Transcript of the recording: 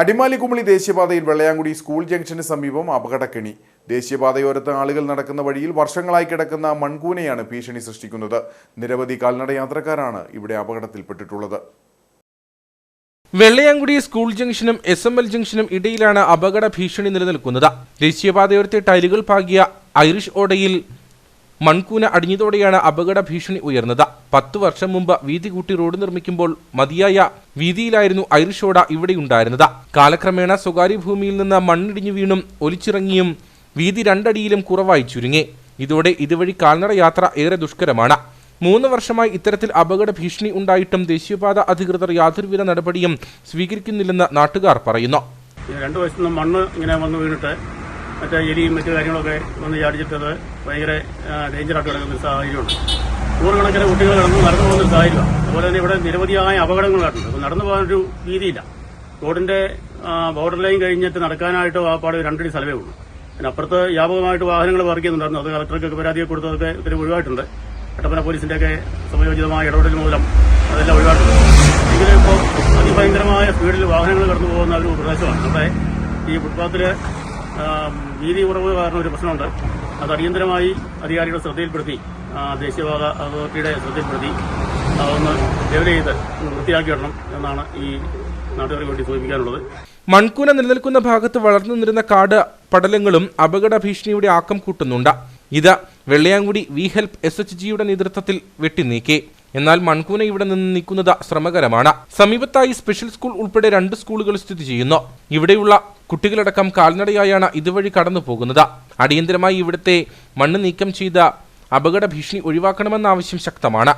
അടിമാലി കുമളി ദേശീയപാതയിൽ Vellayamkudi school junction സമീപം അപകടക്കെണി. ദേശീയപാതയോരത്ത് ആളുകൾ നടക്കുന്ന വഴിയിൽ വർഷങ്ങളായി കിടക്കുന്ന മൺകൂനയാണ് ഭീഷണി സൃഷ്ടിക്കുന്നത്. നിരവധി കാൽനട യാത്രക്കാരാണ് ഇവിടെ അപകടത്തിൽപ്പെട്ടിട്ടുള്ളത്. വെള്ളയാങ്കുടി സ്കൂൾ ജംഗ്ഷനും എസ് എം എൽ ജംഗ്ഷനും ഇടയിലാണ് അപകട ഭീഷണി നിലനിൽക്കുന്നത്. ദേശീയപാതയോരത്തെ ടൈലുകൾ പാകിയ ഐറിഷ് ഓടയിൽ മൺകൂന അടിഞ്ഞതോടെയാണ് അപകട ഭീഷണി ഉയർന്നത്. പത്തു വർഷം മുമ്പ് വീതി കൂട്ടി റോഡ് നിർമ്മിക്കുമ്പോൾ മതിയായ വീതിയിലായിരുന്നു ഐറിഷ് ഓട ഇവിടെയുണ്ടായിരുന്നത് കാലക്രമേണ സ്വകാര്യ ഭൂമിയിൽ നിന്ന് മണ്ണിടിഞ്ഞു വീണും ഒലിച്ചിറങ്ങിയും വീതി രണ്ടടിയിലും കുറവായി ചുരുങ്ങി. ഇതോടെ ഇതുവഴി കാൽനട യാത്ര ഏറെ ദുഷ്കരമാണ്. മൂന്ന് വർഷമായി ഇത്തരത്തിൽ അപകട ഭീഷണി ഉണ്ടായിട്ടും ദേശീയപാത അധികൃതർ യാതൊരുവിധ നടപടിയും സ്വീകരിക്കുന്നില്ലെന്ന് നാട്ടുകാർ പറയുന്നു. രണ്ടു വശത്തു മണ്ണ് ഇങ്ങനെ വന്ന് വീണിട്ട് മറ്റേ എലിയും മറ്റു കാര്യങ്ങളൊക്കെ വന്ന് ചാടിച്ചിട്ടത് ഭയങ്കര ഡേഞ്ചറായിട്ട് കിടക്കുന്ന സാഹചര്യമുണ്ട്. നൂറുകണക്കിന് കുട്ടികൾ കിടന്ന് നടന്നു പോകുന്ന ഒരു സാഹചര്യമാണ്. അതുപോലെ തന്നെ ഇവിടെ നിരവധിയായ അപകടങ്ങൾ നടന്നു അപ്പോൾ നടന്നു പോകാനൊരു രീതിയില്ല. റോഡിന്റെ ബോർഡർ ലൈൻ കഴിഞ്ഞിട്ട് നടക്കാനായിട്ട് ആ പാട് രണ്ടടി സ്ഥലമേ ഉള്ളൂ. പിന്നെ അപ്പുറത്ത് വ്യാപകമായിട്ട് വാഹനങ്ങൾ വർക്കുന്നുണ്ടായിരുന്നു അത് കളക്ടർക്കൊക്കെ പരാതിയൊക്കെ കൊടുത്തതൊക്കെ ഒത്തിരി ഒഴിവായിട്ടുണ്ട്. കട്ടപ്പന പോലീസിന്റെ ഒക്കെ സമയോചിതമായ ഇടപെടൽ മൂലം അതെല്ലാം ഒഴിവായിട്ടുണ്ട്. എങ്കിലും ഇപ്പോൾ അതിഭയങ്കരമായ സ്പീഡിൽ വാഹനങ്ങൾ കടന്നു പോകുന്ന ഒരു പ്രദേശമാണ്. നമ്മുടെ ഈ ഫുട്പാത്തിൽ വീതി കുറവ് കാരണം ഒരു പ്രശ്നമുണ്ട്. അത് അടിയന്തരമായി അധികാരികളുടെ ശ്രദ്ധയിൽപ്പെടുത്തി ദേശീയപാത അതോറിറ്റിയുടെ ശ്രദ്ധയിൽപ്പെടുത്തി അതൊന്ന് ഡെവലപ്പ് ചെയ്ത് വൃത്തിയാക്കി എന്നാണ് ഈ നാട്ടുകാർക്ക് വേണ്ടി സൂചിപ്പിക്കാനുള്ളത്. മൺകൂന നിലനിൽക്കുന്ന ഭാഗത്ത് വളർന്നു നിന്നിരുന്ന കാട് പടലങ്ങളും അപകട ഭീഷണിയുടെ ആക്കം കൂട്ടുന്നുണ്ട്. ഇത് Vellayamkudi we help S H ജിയുടെ നേതൃത്വത്തിൽ വെട്ടിനീക്കി. എന്നാൽ മൺകൂന ഇവിടെ നിന്ന് നീക്കുന്നത് ശ്രമകരമാണ്. സമീപത്തായി സ്പെഷ്യൽ സ്കൂൾ ഉൾപ്പെടെ രണ്ട് സ്കൂളുകൾ സ്ഥിതി ചെയ്യുന്നു. ഇവിടെയുള്ള കുട്ടികളടക്കം കാൽനടയായാണ് ഇതുവഴി കടന്നു പോകുന്നത് അടിയന്തരമായി ഇവിടുത്തെ മണ്ണ് നീക്കം ചെയ്ത അപകട ഭീഷണി ഒഴിവാക്കണമെന്ന ആവശ്യം ശക്തമാണ്